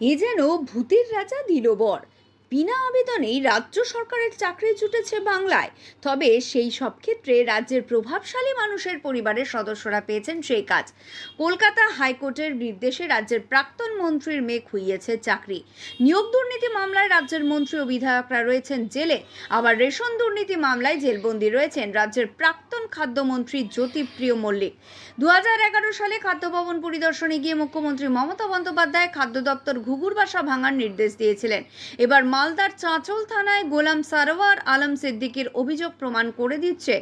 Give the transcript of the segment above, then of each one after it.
এ যেন ভূতের রাজা দিল বর বিনা আবেদনেই রাজ্য সরকারের চাকরি জুটেছে বাংলায়। তবে সেই সব ক্ষেত্রে রাজ্যের প্রভাবশালী মানুষের পরিবারের সদস্যরা পেয়েছেন সেই কাজ। কলকাতা হাইকোর্টের নির্দেশে রাজ্যের প্রাক্তন মন্ত্রীর মেয়ে খুইয়েছে চাকরি। নিয়োগ দুর্নীতি মামলায় রাজ্যের মন্ত্রী ও বিধায়করা রয়েছেন জেলে। আবার রেশন দুর্নীতি মামলায় জেলবন্দি রয়েছেন রাজ্যের প্রাক্তন খাদ্যমন্ত্রী জ্যোতিপ্রিয় মল্লিক। দুহাজার এগারো সালে খাদ্য ভবন পরিদর্শনে গিয়ে মুখ্যমন্ত্রী মমতা বন্দ্যোপাধ্যায় খাদ্য দপ্তর ঘুঘুর বাসা ভাঙার নির্দেশ দিয়েছিলেন। এবার মালদার চাঁচল থানায় গোলাম সারোয়ার আলম সিদ্দিকির অভিযোগ প্রমাণ করে দিচ্ছে,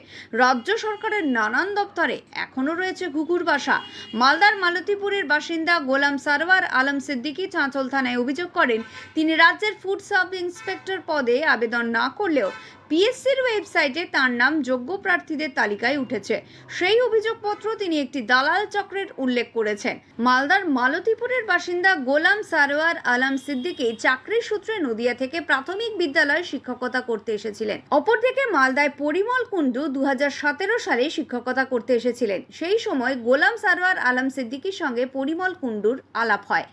রাজ্য সরকারের নানান দপ্তরে এখনও রয়েছে ঘুঘুর বাসা। মালদার মালতীপুরের বাসিন্দা গোলাম সারোয়ার আলম সিদ্দিকি চাঁচল থানায় অভিযোগ করেন, তিনি রাজ্যের ফুড সাব ইন্সপেক্টর পদে আবেদন না করলেও পিএসসির ওয়েবসাইটে তার নাম যোগ্য প্রার্থীদের তালিকায় উঠেছে। সেই অভিযোগপত্র তিনি একটি দালাল চক্রের উল্লেখ করেছেন। মালদার মালতীপুরের বাসিন্দা গোলাম সারোয়ার আলম সিদ্দিকী চাকরির সূত্রে নদিয়া থেকে প্রাথমিক বিদ্যালয়ে শিক্ষকতা করতে এসেছিলেন। অপরদিকে মালদায় পরিমল কুণ্ডু দু হাজার সতেরো সালে শিক্ষকতা করতে এসেছিলেন। সেই সময় গোলাম সারোয়ার আলম সিদ্দিকীর সঙ্গে পরিমল কুণ্ডুর আলাপ হয়।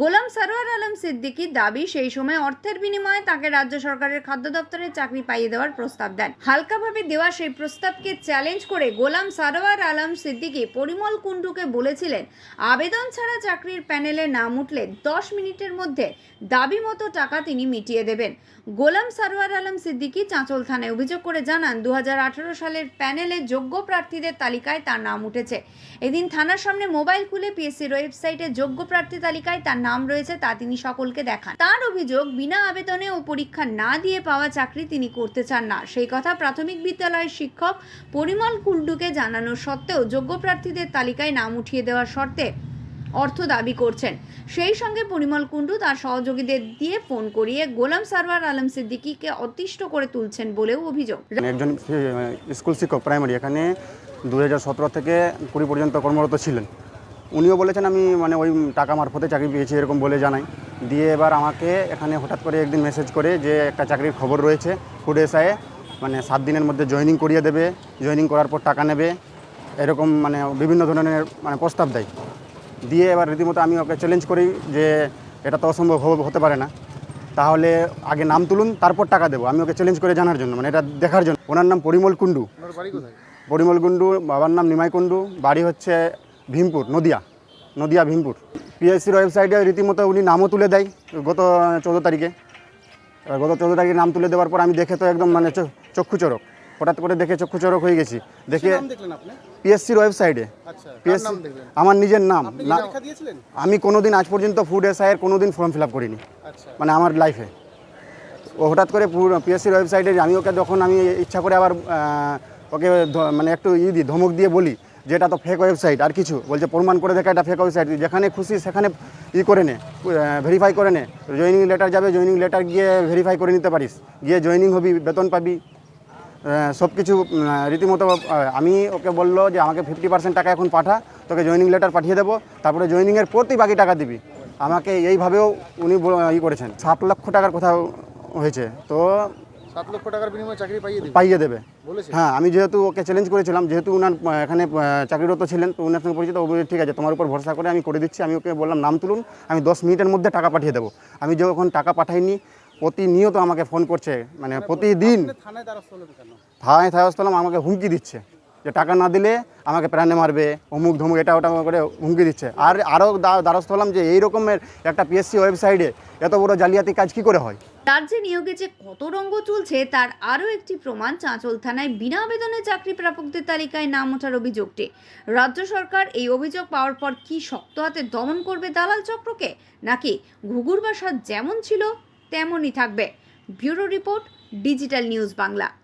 গোলাম সারোয়ার আলম সিদ্দিকীর দাবি, সেই সময় অর্থের বিনিময়ে তাকে রাজ্য সরকারের খাদ্য দপ্তরের চাকরি পাইয়ে দেওয়ার প্রস্তাব দেন। হালকাভাবে দেওয়া সেই প্রস্তাবকে চ্যালেঞ্জ করে গোলাম সারোয়ার আলম সিদ্দিকী পরিমল কুণ্ডুকে বলেছিলেন, আবেদন ছাড়া চাকরির প্যানেলে নাম উঠলে দশ মিনিটের মধ্যে দাবি মতো টাকা তিনি মিটিয়ে দেবেন। গোলাম সারোয়ার আলম সিদ্দিকী চাঁচল থানায় অভিযোগ করে জানান দু হাজার আঠারো সালের প্যানেলে যোগ্য প্রার্থীদের তালিকায় তার নাম উঠেছে। এদিন থানার সামনে মোবাইল খুলে পিএসসির ওয়েবসাইটে যোগ্য প্রার্থী তালিকায় তার নাম রয়েছে, তা তিনি সকলকে দেখান। তার অভিযোগ, বিনা আবেদনে ও পরীক্ষা না দিয়ে পাওয়া চাকরি তিনি করতে চান না। সেই কথা প্রাথমিক বিদ্যালয়ের শিক্ষক পরিমল কুল্ডুকে জানানো সত্ত্বেও যোগ্য প্রার্থীদের তালিকায় নাম উঠিয়ে দেওয়ার শর্তে অর্থ দাবি করছেন। সেই সঙ্গে পরিমল কুণ্ডু তার সহযোগীদের দিয়ে ফোন করিয়ে গোলাম সারওয়ার আলম সিদ্দিকিকে অতিষ্ঠ করে তুলছেন বলেও অভিযোগ। একজন স্কুল শিক্ষক প্রাইমারি এখানে দু হাজার সতেরো থেকে কুড়ি পর্যন্ত কর্মরত ছিলেন। উনিও বলেছেন, আমি মানে ওই টাকা মারফতে চাকরি পেয়েছি, এরকম বলে জানাই দিয়ে এবার আমাকে এখানে হঠাৎ করে একদিন মেসেজ করে যে একটা চাকরির খবর রয়েছে ফুড এসআইয়ে মানে সাত দিনের মধ্যে জয়েনিং করিয়ে দেবে জয়েনিং করার পর টাকা নেবে। এরকম মানে বিভিন্ন ধরনের মানে প্রস্তাব দেয়। দিয়ে এবার রীতিমতো আমি ওকে চ্যালেঞ্জ করি যে এটা তো অসম্ভব হতে পারে না। তাহলে আগে নাম তুলুন তারপর টাকা দেবো। আমি ওকে চ্যালেঞ্জ করে জানার জন্য মানে এটা দেখার জন্য। ওনার নাম পরিমল কুণ্ডু। পরিমল কুণ্ডু বাবার নাম নিমাই কুণ্ডু। বাড়ি হচ্ছে ভীমপুর নদিয়া। নদিয়া ভীমপুর। পিএসসির ওয়েবসাইটে রীতিমতো উনি নামও তুলে দেয় গত চোদ্দ তারিখে। এবার গত চোদ্দ তারিখে নাম তুলে দেওয়ার পর আমি দেখে তো একদম মানে চক্ষু চরক হঠাৎ করে দেখে চক্ষু চরক হয়ে গেছি। দেখে পিএসসির ওয়েবসাইটে। আচ্ছা পিএসসি আমার নিজের নাম। না আমি কোনোদিন আজ পর্যন্ত ফুড এসআইয়ের কোনোদিন ফর্ম ফিল আপ করিনি। আচ্ছা। মানে আমার লাইফে ও হঠাৎ করে পিএসসির ওয়েবসাইটে আমি ওকে যখন আমি ইচ্ছা করে আবার ওকে মানে একটু ই দিই ধমক দিয়ে বলি যে এটা তো ফেক ওয়েবসাইট আর কিছু। বলছে, প্রমাণ করে দেখা, এটা ফেক ওয়েবসাইট যেখানে খুশি, সেখানে ই করে নে ভেরিফাই করে নে। জয়েনিং লেটার যাবে জয়েনিং লেটার গিয়ে ভেরিফাই করে নিতে পারিস। গিয়ে জয়েনিং হবি, বেতন পাবি। সব কিছু রীতিমতো আমি ওকে বলল যে, আমাকে ফিফটি পার্সেন্ট টাকা এখন পাঠা, তোকে জয়েনিং লেটার পাঠিয়ে দেবো। তারপরে জয়েনিংয়ের প্রতি বাকি টাকা দিবি। আমাকে এইভাবেও উনি ই করেছেন। সাত লক্ষ টাকার কথা হয়েছে। তো সাত লক্ষ টাকার বিনিময়ে চাকরি পাইয়ে দিবে? পাইয়ে দেবে। হ্যাঁ আমি যেহেতু ওকে চ্যালেঞ্জ করেছিলাম যেহেতু উনার এখানে চাকরিরত ছিলেন তো উনার সঙ্গে পরিচিত ও ঠিক আছে তোমার উপর ভরসা করে আমি করে দিচ্ছি আমি ওকে বললাম নাম তুলুন আমি দশ মিনিটের মধ্যে টাকা পাঠিয়ে দেবো। আমি যখন টাকা পাঠাইনি প্রতিনিয়ত আমাকে ফোন করছে মানে প্রতিদিন আপনি থানায় দ্বারস্থ আমাকে হুমকি দিচ্ছে। যে টাকা না দিলে আমাকে প্রাণে মারবে অমুক ধমুক এটা ওটা করে হুমকি দিচ্ছে। আর আরও দ্বারস্থ হলাম যে এই রকমের একটা পিএসসি ওয়েবসাইটে এত বড় জালিয়াতি কাজ কি করে হয়? রাজ্যে নিয়োগে যে কত রঙ্গ চলছে তার আরও একটি প্রমাণ চাঁচল থানায় বিনা আবেদনে চাকরি প্রাপকদের তালিকায় নাম ওঠার অভিযোগটি। রাজ্য সরকার এই অভিযোগ পাওয়ার পর কি শক্ত হাতে দমন করবে দালাল চক্রকে? নাকি ঘুঘুর বাসা যেমন ছিল, তেমনই থাকবে। Bureau report, digital news Bangla.